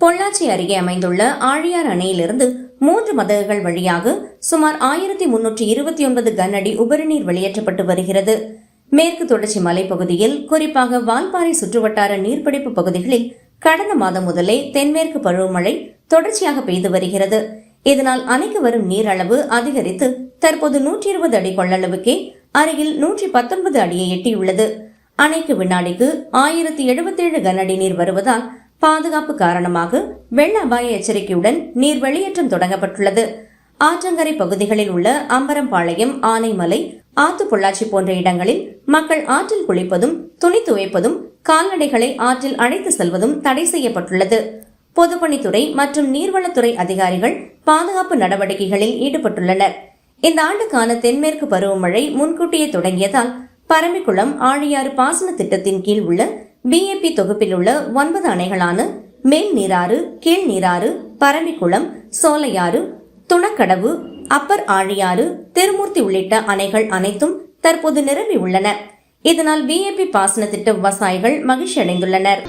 பொள்ளாச்சி அருகே அமைந்துள்ள ஆழியார் அணையிலிருந்து மூன்று மதகுகள் வழியாக சுமார் ஆயிரத்தி முன்னூற்றி இருபத்தி ஒன்பது கனஅடி உபரிநீர் வெளியேற்றப்பட்டு வருகிறது. மேற்கு தொடர்ச்சி மலைப்பகுதியில் குறிப்பாக வால்பாறை சுற்றுவட்டார நீர்பிடிப்பு பகுதிகளில் கடந்த மாதம் முதலே தென்மேற்கு பருவமழை தொடர்ச்சியாக பெய்து வருகிறது. இதனால் அணைக்கு வரும் நீர் அளவு அதிகரித்து தற்போது நூற்றி இருபது அடி கொள்ளளவுக்கே அருகில் நூற்றி பத்தொன்பது அடியை எட்டியுள்ளது. அணைக்கு வினாடிக்கு ஆயிரத்தி எழுபத்தேழு கனஅடி நீர் வருவதால் பாதுகாப்பு காரணமாக வெள்ள அபாய எச்சரிக்கையுடன் நீர் வெளியேற்றம் தொடங்கப்பட்டுள்ளது. ஆற்றங்கரை பகுதிகளில் உள்ள அம்பரம்பாளையம் ஆனைமலை ஆத்து பொள்ளாச்சி போன்ற இடங்களில் மக்கள் ஆற்றில் குளிப்பதும் துணி துவைப்பதும் கால்நடைகளை ஆற்றில் அழைத்து செல்வதும் தடை செய்யப்பட்டுள்ளது. பொதுப்பணித்துறை மற்றும் நீர்வளத்துறை அதிகாரிகள் பாதுகாப்பு நடவடிக்கைகளில் ஈடுபட்டுள்ளனர். இந்த ஆண்டுக்கான தென்மேற்கு பருவமழை முன்கூட்டியே தொடங்கியதால் பரம்பிக்குளம் ஆழியாறு பாசன திட்டத்தின் கீழ் உள்ள பிஏபி தொகுப்பில் உள்ள ஒன்பது அணைகளான மேல் நீராறு கீழ் நீராறு பரம்பிக்குளம் சோலையாறு துணக்கடவு அப்பர் ஆழியாறு திருமூர்த்தி உள்ளிட்ட அணைகள் அனைத்தும் தற்போது நிரம்பி உள்ளன. இதனால் பிஏபி பாசன திட்ட விவசாயிகள் மகிழ்ச்சி அடைந்துள்ளனர்